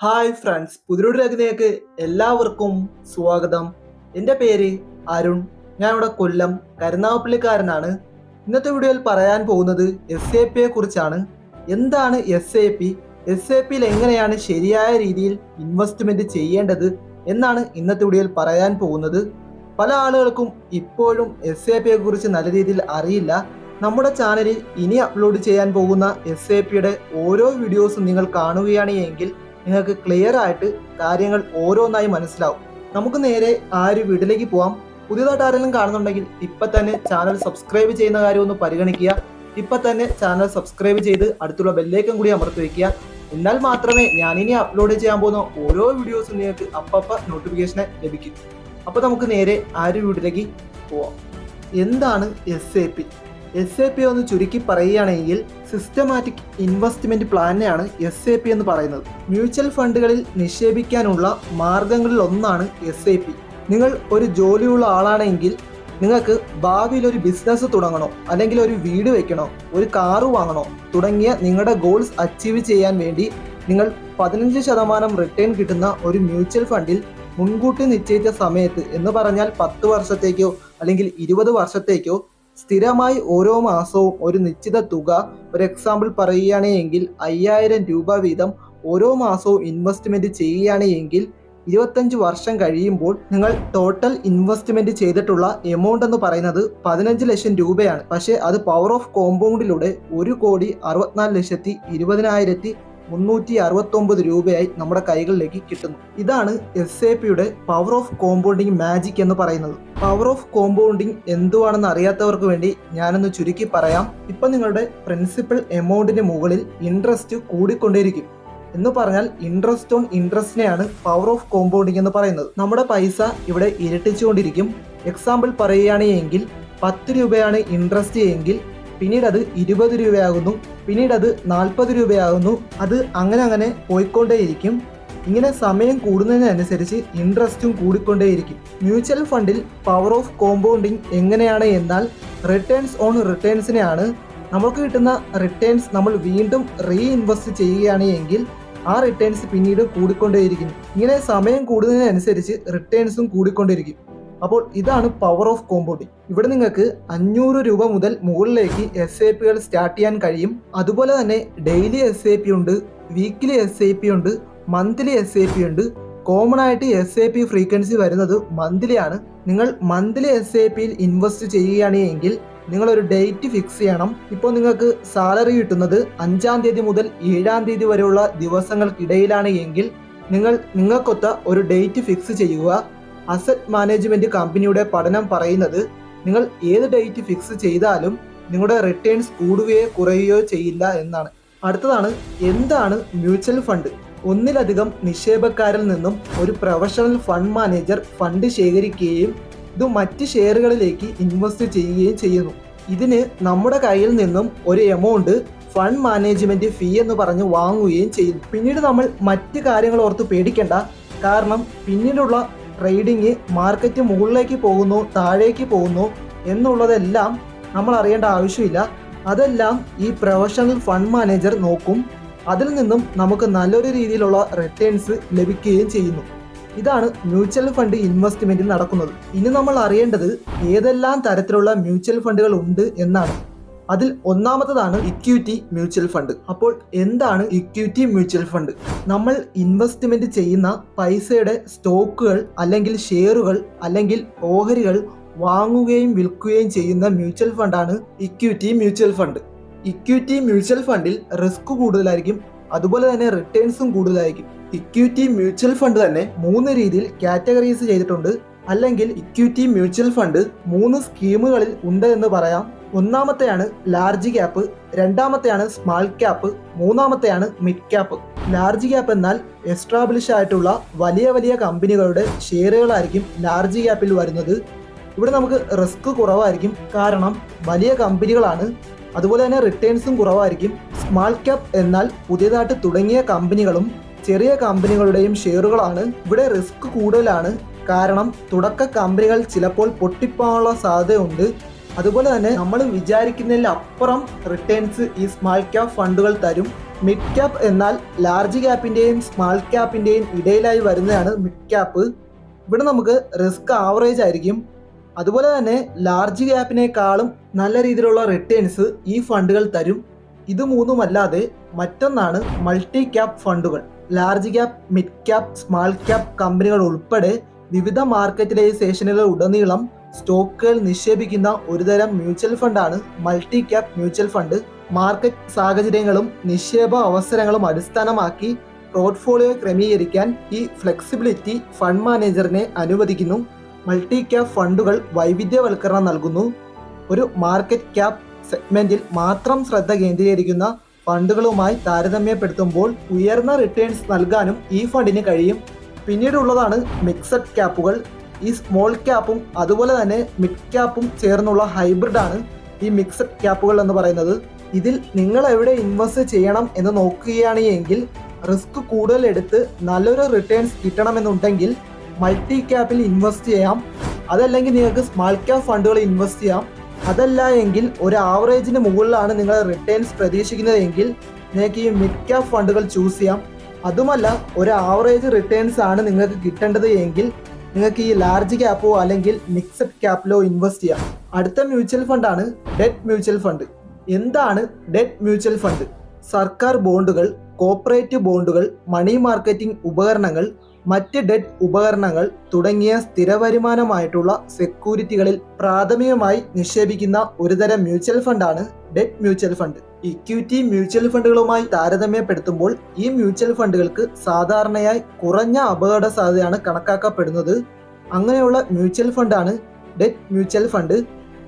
Hi friends പുതിയൊരു രചനയ്ക്ക് എല്ലാവർക്കും സ്വാഗതം. എന്റെ പേര് അരുൺ. ഞാനിവിടെ കൊല്ലം കരുനാഗപ്പള്ളിക്കാരനാണ്. ഇന്നത്തെ വീഡിയോയിൽ പറയാൻ പോകുന്നത് എസ് എ പിയെ കുറിച്ചാണ്. എന്താണ് S A P S A പിയിൽ എങ്ങനെയാണ് ശരിയായ രീതിയിൽ ഇൻവെസ്റ്റ്മെന്റ് ചെയ്യേണ്ടത് എന്നാണ് ഇന്നത്തെ വീഡിയോയിൽ പറയാൻ പോകുന്നത്. പല ആളുകൾക്കും ഇപ്പോഴും എസ് എ പിയെ കുറിച്ച് നല്ല രീതിയിൽ അറിയില്ല. നമ്മുടെ ചാനലിൽ ഇനി അപ്ലോഡ് ചെയ്യാൻ പോകുന്ന എസ് എ പിയുടെ ഓരോ വീഡിയോസും നിങ്ങൾ കാണുകയാണ് എങ്കിൽ നിങ്ങൾക്ക് ക്ലിയർ ആയിട്ട് കാര്യങ്ങൾ ഓരോന്നായി മനസ്സിലാവും. നമുക്ക് നേരെ ആ ഒരു വീട്ടിലേക്ക് പോവാം. പുതിയതായിട്ട് ആരെങ്കിലും കാണുന്നുണ്ടെങ്കിൽ ഇപ്പം തന്നെ ചാനൽ സബ്സ്ക്രൈബ് ചെയ്യുന്ന കാര്യം ഒന്ന് പരിഗണിക്കുക. ഇപ്പം തന്നെ ചാനൽ സബ്സ്ക്രൈബ് ചെയ്ത് അടുത്തുള്ള ബെല്ലേക്കും കൂടി അമർത്തി വയ്ക്കുക എന്നാൽ മാത്രമേ ഞാനിനി അപ്ലോഡ് ചെയ്യാൻ പോകുന്ന ഓരോ വീഡിയോസും നിങ്ങൾക്ക് അപ്പപ്പ നോട്ടിഫിക്കേഷനെ ലഭിക്കും. അപ്പോൾ നമുക്ക് നേരെ ആ ഒരു വീട്ടിലേക്ക് പോവാം. എന്താണ് S A P S A P ഒന്ന് ചുരുക്കി പറയുകയാണെങ്കിൽ സിസ്റ്റമാറ്റിക് ഇൻവെസ്റ്റ്മെന്റ് പ്ലാനെയാണ് എസ് എ പി എന്ന് പറയുന്നത്. മ്യൂച്വൽ ഫണ്ടുകളിൽ നിക്ഷേപിക്കാനുള്ള മാർഗങ്ങളിൽ ഒന്നാണ് എസ് എ പി നിങ്ങൾ ഒരു ജോലിയുള്ള ആളാണെങ്കിൽ നിങ്ങൾക്ക് ഭാവിയിൽ ഒരു ബിസിനസ് തുടങ്ങണോ? അല്ലെങ്കിൽ ഒരു വീട് വെക്കണോ? ഒരു കാറ് വാങ്ങണോ? തുടങ്ങിയ നിങ്ങളുടെ ഗോൾസ് അച്ചീവ് ചെയ്യാൻ വേണ്ടി നിങ്ങൾ പതിനഞ്ച് ശതമാനം റിട്ടേൺ കിട്ടുന്ന ഒരു മ്യൂച്വൽ ഫണ്ടിൽ മുൻകൂട്ടി നിശ്ചയിച്ച സമയത്ത് എന്ന് പറഞ്ഞാൽ പത്ത് വർഷത്തേക്കോ അല്ലെങ്കിൽ ഇരുപത് വർഷത്തേക്കോ സ്ഥിരമായി ഓരോ മാസവും ഒരു നിശ്ചിത തുക ഒരു എക്സാമ്പിൾ പറയുകയാണെങ്കിൽ അയ്യായിരം രൂപ വീതം ഓരോ മാസവും ഇൻവെസ്റ്റ്മെന്റ് ചെയ്യുകയാണെങ്കിൽ ഇരുപത്തഞ്ച് വർഷം കഴിയുമ്പോൾ നിങ്ങൾ ടോട്ടൽ ഇൻവെസ്റ്റ്മെന്റ് ചെയ്തിട്ടുള്ള എമൗണ്ട് എന്ന് പറയുന്നത് പതിനഞ്ച് ലക്ഷം രൂപയാണ്. പക്ഷേ അത് പവർ ഓഫ് കോമ്പൗണ്ടിലൂടെ ഒരു കോടി അറുപത്തിനാല് ലക്ഷത്തി ഇരുപതിനായിരത്തി മുന്നൂറ്റി അറുപത്തൊമ്പത് രൂപയായി നമ്മുടെ കൈകളിലേക്ക് കിട്ടുന്നു. ഇതാണ് എസ് എ പിയുടെ പവർ ഓഫ് കോമ്പൗണ്ടിങ് മാജിക് എന്ന് പറയുന്നത്. പവർ ഓഫ് കോമ്പൗണ്ടിങ് എന്തുവാണെന്ന് അറിയാത്തവർക്ക് വേണ്ടി ഞാനൊന്ന് ചുരുക്കി പറയാം. ഇപ്പം നിങ്ങളുടെ പ്രിൻസിപ്പൽ എമൗണ്ടിന് മുകളിൽ ഇൻട്രസ്റ്റ് കൂടിക്കൊണ്ടേയിരിക്കും. എന്ന് പറഞ്ഞാൽ ഇൻട്രസ്റ്റ് ഓൺ ഇൻട്രസ്റ്റിനെയാണ് പവർ ഓഫ് കോമ്പൗണ്ടിങ് എന്ന് പറയുന്നത്. നമ്മുടെ പൈസ ഇവിടെ ഇരട്ടിച്ചുകൊണ്ടിരിക്കും. എക്സാമ്പിൾ പറയുകയാണെങ്കിൽ പത്ത് രൂപയാണ് ഇൻട്രസ്റ്റ് എങ്കിൽ പിന്നീട് അത് ഇരുപത് രൂപയാകുന്നു പിന്നീട് അത് നാൽപ്പത് രൂപയാകുന്നു. അത് അങ്ങനെ അങ്ങനെ പോയിക്കൊണ്ടേയിരിക്കും. ഇങ്ങനെ സമയം കൂടുന്നതിനനുസരിച്ച് ഇൻട്രസ്റ്റും കൂടിക്കൊണ്ടേയിരിക്കും. മ്യൂച്വൽ ഫണ്ടിൽ പവർ ഓഫ് കോമ്പൗണ്ടിങ് എങ്ങനെയാണ് എന്നാൽ റിട്ടേൺസ് ഓൺ റിട്ടേൺസിനെയാണ്. നമുക്ക് കിട്ടുന്ന റിട്ടേൺസ് നമ്മൾ വീണ്ടും റീഇൻവെസ്റ്റ് ചെയ്യുകയാണ് എങ്കിൽ ആ റിട്ടേൺസ് പിന്നീട് കൂടിക്കൊണ്ടേയിരിക്കും. ഇങ്ങനെ സമയം കൂടുന്നതിനനുസരിച്ച് റിട്ടേൺസും കൂടിക്കൊണ്ടിരിക്കും അപ്പോൾ ഇതാണ് പവർ ഓഫ് കോമ്പൗണ്ടിങ് ഇവിടെ നിങ്ങൾക്ക് അഞ്ഞൂറ് രൂപ മുതൽ മുകളിലേക്ക് എസ് ഐ പികൾ സ്റ്റാർട്ട് ചെയ്യാൻ കഴിയും. അതുപോലെ തന്നെ ഡെയിലി എസ് ഐ പി ഉണ്ട് വീക്കിലി എസ് ഐ പി ഉണ്ട് മന്ത്ലി എസ് ഐ പി ഉണ്ട്. കോമൺ ആയിട്ട് എസ് ഐ പി ഫ്രീക്വൻസി വരുന്നത് മന്ത്ലി ആണ്. നിങ്ങൾ മന്ത്ലി എസ് ഐ പിയിൽ ഇൻവെസ്റ്റ് ചെയ്യുകയാണെങ്കിൽ നിങ്ങളൊരു ഡേറ്റ് ഫിക്സ് ചെയ്യണം. ഇപ്പോൾ നിങ്ങൾക്ക് സാലറി കിട്ടുന്നത് അഞ്ചാം തീയതി മുതൽ ഏഴാം തീയതി വരെയുള്ള ദിവസങ്ങൾക്കിടയിലാണ് എങ്കിൽ നിങ്ങൾ നിങ്ങൾക്കൊത്ത ഒരു ഡേറ്റ് ഫിക്സ് ചെയ്യുക. അസറ്റ് മാനേജ്മെന്റ് കമ്പനിയുടെ പഠനം പറയുന്നത് നിങ്ങൾ ഏത് ഡേറ്റ് ഫിക്സ് ചെയ്താലും നിങ്ങളുടെ റിട്ടേൺസ് കൂടുകയോ കുറയുകയോ ചെയ്യില്ല എന്നാണ്. അടുത്തതാണ് എന്താണ് മ്യൂച്വൽ ഫണ്ട് ഒന്നിലധികം നിക്ഷേപക്കാരിൽ നിന്നും ഒരു പ്രൊഫഷണൽ ഫണ്ട് മാനേജർ ഫണ്ട് ശേഖരിക്കുകയും ഇത് മറ്റ് ഷെയറുകളിലേക്ക് ഇൻവെസ്റ്റ് ചെയ്യുകയും ചെയ്യുന്നു. ഇതിന് നമ്മുടെ കയ്യിൽ നിന്നും ഒരു എമൗണ്ട് ഫണ്ട് മാനേജ്മെന്റ് ഫീ എന്ന് പറഞ്ഞ് വാങ്ങുകയും ചെയ്യുന്നു. പിന്നീട് നമ്മൾ മറ്റ് കാര്യങ്ങൾ ഓർത്ത് പേടിക്കേണ്ട. കാരണം പിന്നീടുള്ള ട്രേഡിങ് മാർക്കറ്റ് മുകളിലേക്ക് പോകുന്നു താഴേക്ക് പോകുന്നു എന്നുള്ളതെല്ലാം നമ്മൾ അറിയേണ്ട ആവശ്യമില്ല. അതെല്ലാം ഈ പ്രൊഫഷണൽ ഫണ്ട് മാനേജർ നോക്കും. അതിൽ നിന്നും നമുക്ക് നല്ലൊരു രീതിയിലുള്ള റിട്ടേൺസ് ലഭിക്കുകയും ചെയ്യുന്നു. ഇതാണ് മ്യൂച്വൽ ഫണ്ട് ഇൻവെസ്റ്റ്മെന്റിൽ നടക്കുന്നത്. ഇനി നമ്മൾ അറിയേണ്ടത് ഏതെല്ലാം തരത്തിലുള്ള മ്യൂച്വൽ ഫണ്ടുകൾ ഉണ്ട് എന്നാണ്. അതിൽ ഒന്നാമത്തതാണ് ഇക്വിറ്റി മ്യൂച്വൽ ഫണ്ട് അപ്പോൾ എന്താണ് ഇക്വിറ്റി മ്യൂച്വൽ ഫണ്ട് നമ്മൾ ഇൻവെസ്റ്റ്മെന്റ് ചെയ്യുന്ന പൈസയുടെ സ്റ്റോക്കുകൾ അല്ലെങ്കിൽ ഷെയറുകൾ അല്ലെങ്കിൽ ഓഹരികൾ വാങ്ങുകയും വിൽക്കുകയും ചെയ്യുന്ന mutual ഫണ്ടാണ് equity mutual fund equity mutual ഫണ്ടിൽ റിസ്ക് കൂടുതലായിരിക്കും അതുപോലെ തന്നെ റിട്ടേൺസും കൂടുതലായിരിക്കും. ഇക്വിറ്റി മ്യൂച്വൽ ഫണ്ട് തന്നെ മൂന്ന് രീതിയിൽ കാറ്റഗറീസ് ചെയ്തിട്ടുണ്ട്. അല്ലെങ്കിൽ ഇക്വിറ്റി മ്യൂച്വൽ ഫണ്ട് മൂന്ന് സ്കീമുകളിൽ ഉണ്ട് എന്ന് പറയാം. ഒന്നാമത്തെയാണ് ലാർജ് ക്യാപ്പ് രണ്ടാമത്തെയാണ് സ്മാൾ ക്യാപ്പ് മൂന്നാമത്തെയാണ് മിഡ് ക്യാപ്പ് ലാർജ് ക്യാപ്പ് എന്നാൽ എസ്റ്റാബ്ലിഷ് ആയിട്ടുള്ള വലിയ വലിയ കമ്പനികളുടെ ഷെയറുകളായിരിക്കും ലാർജ് ക്യാപ്പിൽ വരുന്നത്. ഇവിടെ നമുക്ക് റിസ്ക് കുറവായിരിക്കും. കാരണം വലിയ കമ്പനികളാണ്. അതുപോലെ തന്നെ റിട്ടേൺസും കുറവായിരിക്കും. സ്മാൾ ക്യാപ്പ് എന്നാൽ പുതിയതായിട്ട് തുടങ്ങിയ കമ്പനികളും ചെറിയ കമ്പനികളുടെയും ഷെയറുകളാണ്. ഇവിടെ റിസ്ക് കൂടുതലാണ്. കാരണം തുടക്ക കമ്പനികൾ ചിലപ്പോൾ പൊട്ടിപ്പോകാനുള്ള സാധ്യതയുണ്ട്. അതുപോലെ തന്നെ നമ്മൾ വിചാരിക്കുന്നതിൽ അപ്പുറം റിട്ടേൺസ് ഈ സ്മാൾ ക്യാപ് ഫണ്ടുകൾ തരും. മിഡ് ക്യാപ് എന്നാൽ ലാർജ് ക്യാപ്പിന്റെയും സ്മാൾ ക്യാപ്പിന്റെയും ഇടയിലായി വരുന്നതാണ് മിഡ് ക്യാപ്പ് ഇവിടെ നമുക്ക് റിസ്ക് ആവറേജ് ആയിരിക്കും. അതുപോലെ തന്നെ ലാർജ് ക്യാപ്പിനേക്കാളും നല്ല രീതിയിലുള്ള റിട്ടേൺസ് ഈ ഫണ്ടുകൾ തരും. ഇത് മൂന്നുമല്ലാതെ മറ്റൊന്നാണ് മൾട്ടി ക്യാപ് ഫണ്ടുകൾ. Large cap mid cap small cap കമ്പനികൾ ഉൾപ്പെടെ വിവിധ മാർക്കറ്റിലെ മാർക്കറ്റിലൈസേഷനുകൾ ഉടനീളം സ്റ്റോക്കുകൾ നിക്ഷേപിക്കുന്ന ഒരുതരം mutual ഫണ്ടാണ് multi cap mutual fund. Market സാഹചര്യങ്ങളും നിക്ഷേപ അവസരങ്ങളും അടിസ്ഥാനമാക്കി പോർട്ട്ഫോളിയോ ക്രമീകരിക്കാൻ ഈ ഫ്ലെക്സിബിലിറ്റി ഫണ്ട് മാനേജറിനെ അനുവദിക്കുന്നു. മൾട്ടി ക്യാപ് ഫണ്ടുകൾ വൈവിധ്യവൽക്കരണം നൽകുന്നു. ഒരു മാർക്കറ്റ് ക്യാപ് സെഗ്മെന്റിൽ മാത്രം ശ്രദ്ധ കേന്ദ്രീകരിക്കുന്ന ഫണ്ടുകളുമായി താരതമ്യപ്പെടുത്തുമ്പോൾ ഉയർന്ന റിട്ടേൺസ് നൽകാനും ഈ ഫണ്ടിന് കഴിയും. പിന്നീടുള്ളതാണ് മിക്സഡ് ക്യാപ്പുകൾ. ഈ സ്മോൾ ക്യാപ്പും അതുപോലെ തന്നെ മിഡ് ക്യാപ്പും ചേർന്നുള്ള ഹൈബ്രിഡ് ആണ് ഈ മിക്സഡ് ക്യാപ്പുകൾ എന്ന് പറയുന്നത്. ഇതിൽ നിങ്ങൾ എവിടെ ഇൻവെസ്റ്റ് ചെയ്യണം എന്ന് നോക്കുകയാണ് എങ്കിൽ റിസ്ക് കൂടുതൽ എടുത്ത് നല്ലൊരു റിട്ടേൺസ് കിട്ടണമെന്നുണ്ടെങ്കിൽ മൾട്ടി ക്യാപ്പിൽ ഇൻവെസ്റ്റ് ചെയ്യാം. അതല്ലെങ്കിൽ നിങ്ങൾക്ക് സ്മാൾ ക്യാപ്പ് ഫണ്ടുകൾ ഇൻവെസ്റ്റ് ചെയ്യാം. അതല്ല എങ്കിൽ ഒരു ആവറേജിന് മുകളിലാണ് നിങ്ങൾ റിട്ടേൺസ് പ്രതീക്ഷിക്കുന്നത് എങ്കിൽ നിങ്ങൾക്ക് ഈ മിഡ് ക്യാപ്പ് ഫണ്ടുകൾ ചൂസ് ചെയ്യാം. അതുമല്ല ഒരു ആവറേജ് റിട്ടേൺസ് ആണ് നിങ്ങൾക്ക് കിട്ടേണ്ടത് എങ്കിൽ നിങ്ങൾക്ക് ഈ ലാർജ് ക്യാപ്പോ അല്ലെങ്കിൽ മിക്സഡ് ക്യാപ്പിലോ ഇൻവെസ്റ്റ് ചെയ്യാം. അടുത്ത മ്യൂച്വൽ ഫണ്ടാണ് ഡെറ്റ് മ്യൂച്വൽ ഫണ്ട് എന്താണ് ഡെറ്റ് മ്യൂച്വൽ ഫണ്ട് സർക്കാർ ബോണ്ടുകൾ കോപ്പറേറ്റ് ബോണ്ടുകൾ മണി മാർക്കറ്റിംഗ് ഉപകരണങ്ങൾ മറ്റ് ഡെറ്റ് ഉപകരണങ്ങൾ തുടങ്ങിയ സ്ഥിരവരുമാനമായിട്ടുള്ള സെക്യൂരിറ്റികളിൽ പ്രാഥമികമായി നിക്ഷേപിക്കുന്ന ഒരുതരം mutual ഫണ്ടാണ് debt mutual fund. Equity mutual ഫണ്ടുകളുമായി താരതമ്യപ്പെടുത്തുമ്പോൾ ഈ മ്യൂച്വൽ ഫണ്ടുകൾക്ക് സാധാരണയായി കുറഞ്ഞ അപകട സാധ്യതയാണ് കണക്കാക്കപ്പെടുന്നത്. അങ്ങനെയുള്ള mutual ഫണ്ടാണ് debt mutual fund.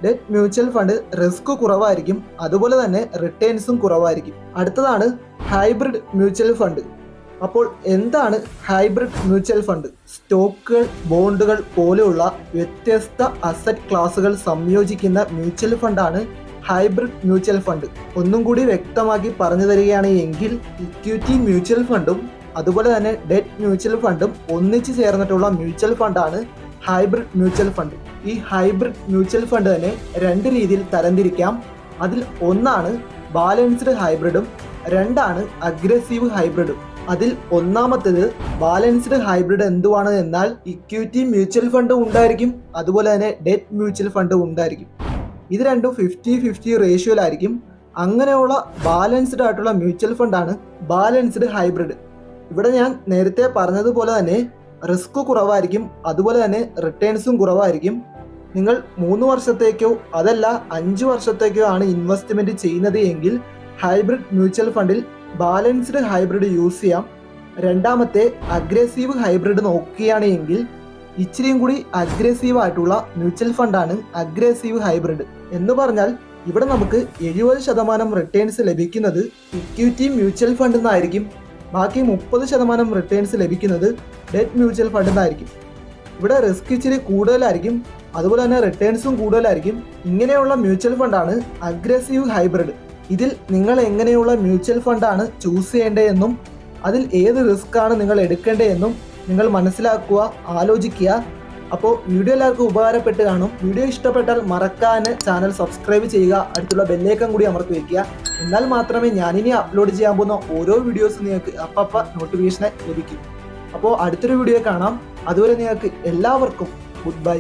Debt mutual fund risk കുറവായിരിക്കും അതുപോലെ തന്നെ റിട്ടേൺസും കുറവായിരിക്കും. അടുത്തതാണ് ഹൈബ്രിഡ് മ്യൂച്വൽ ഫണ്ട്. അപ്പോൾ എന്താണ് ഹൈബ്രിഡ് മ്യൂച്വൽ ഫണ്ട്? സ്റ്റോക്കുകൾ ബോണ്ടുകൾ പോലെയുള്ള വ്യത്യസ്ത അസറ്റ് ക്ലാസുകൾ സംയോജിക്കുന്ന മ്യൂച്വൽ ഫണ്ടാണ് ഹൈബ്രിഡ് മ്യൂച്വൽ ഫണ്ട്. ഒന്നും കൂടി വ്യക്തമാക്കി പറഞ്ഞു തരികയാണ് എങ്കിൽ ഇക്വിറ്റി മ്യൂച്വൽ ഫണ്ടും അതുപോലെ തന്നെ ഡെറ്റ് മ്യൂച്വൽ ഫണ്ടും ഒന്നിച്ചു ചേർന്നിട്ടുള്ള മ്യൂച്വൽ ഫണ്ടാണ് ഹൈബ്രിഡ് മ്യൂച്വൽ ഫണ്ട്. ഈ ഹൈബ്രിഡ് മ്യൂച്വൽ ഫണ്ട് തന്നെ രണ്ട് രീതിയിൽ തരംതിരിക്കാം. അതിൽ ഒന്നാണ് ബാലൻസ്ഡ് ഹൈബ്രിഡും രണ്ടാണ് അഗ്രസീവ് ഹൈബ്രിഡും. അതിൽ ഒന്നാമത്തേത് ബാലൻസ്ഡ് ഹൈബ്രിഡ് എന്തുവാണ് എന്നാൽ ഇക്വിറ്റി മ്യൂച്വൽ ഫണ്ട് ഉണ്ടായിരിക്കും അതുപോലെ തന്നെ ഡെറ്റ് മ്യൂച്വൽ ഫണ്ട് ഉണ്ടായിരിക്കും. ഇത് രണ്ടും ഫിഫ്റ്റി ഫിഫ്റ്റി റേഷ്യോയിലായിരിക്കും. അങ്ങനെയുള്ള ബാലൻസ്ഡ് ആയിട്ടുള്ള മ്യൂച്വൽ ഫണ്ടാണ് ബാലൻസ്ഡ് ഹൈബ്രിഡ്. ഇവിടെ ഞാൻ നേരത്തെ പറഞ്ഞതുപോലെ തന്നെ റിസ്ക് കുറവായിരിക്കും അതുപോലെ തന്നെ റിട്ടേൺസും കുറവായിരിക്കും. നിങ്ങൾ മൂന്ന് വർഷത്തേക്കോ അതല്ല അഞ്ച് വർഷത്തേക്കോ ആണ് ഇൻവെസ്റ്റ്മെന്റ് ചെയ്യുന്നത് എങ്കിൽ ഹൈബ്രിഡ് മ്യൂച്വൽ ഫണ്ടിൽ ബാലൻസ്ഡ് ഹൈബ്രിഡ് യൂസ് ചെയ്യാം. രണ്ടാമത്തെ അഗ്രസീവ് ഹൈബ്രിഡ് നോക്കുകയാണ് എങ്കിൽ ഇച്ചിരിയും കൂടി അഗ്രസീവ് ആയിട്ടുള്ള മ്യൂച്വൽ ഫണ്ടാണ് അഗ്രസീവ് ഹൈബ്രിഡ്. എന്ന് പറഞ്ഞാൽ ഇവിടെ നമുക്ക് എഴുപത് ശതമാനം റിട്ടേൺസ് ലഭിക്കുന്നത് ഇക്വിറ്റി മ്യൂച്വൽ ഫണ്ടിൽ നിന്നായിരിക്കും ബാക്കി മുപ്പത് ശതമാനം റിട്ടേൺസ് ലഭിക്കുന്നത് ഡെറ്റ് മ്യൂച്വൽ ഫണ്ടിൽ നിന്നായിരിക്കും ഇവിടെ റിസ്ക് ഇച്ചിരി കൂടുതലായിരിക്കും. അതുപോലെ തന്നെ റിട്ടേൺസും കൂടുതലായിരിക്കും. ഇങ്ങനെയുള്ള മ്യൂച്വൽ ഫണ്ടാണ് അഗ്രസീവ് ഹൈബ്രിഡ്. ഇതിൽ നിങ്ങൾ എങ്ങനെയുള്ള മ്യൂച്വൽ ഫണ്ടാണ് ചൂസ് ചെയ്യേണ്ടതെന്നും അതിൽ ഏത് റിസ്ക് ആണ് നിങ്ങൾ എടുക്കേണ്ടതെന്നും നിങ്ങൾ മനസ്സിലാക്കുക ആലോചിക്കുക. അപ്പോൾ വീഡിയോ എല്ലാവർക്കും ഉപകാരപ്പെട്ട് കാണും. വീഡിയോ ഇഷ്ടപ്പെട്ടാൽ മറക്കാന് ചാനൽ സബ്സ്ക്രൈബ് ചെയ്യുക അടുത്തുള്ള ബെല്ലേക്കം കൂടി അമർത്തി വയ്ക്കുക എന്നാൽ മാത്രമേ ഞാനിനി അപ്ലോഡ് ചെയ്യാൻ പോകുന്ന ഓരോ വീഡിയോസും നിങ്ങൾക്ക് അപ്പപ്പ നോട്ടിഫിക്കേഷനെ ലഭിക്കും. അപ്പോൾ അടുത്തൊരു വീഡിയോ കാണാം. അതുവരെ നിങ്ങൾക്ക് എല്ലാവർക്കും ഗുഡ് ബൈ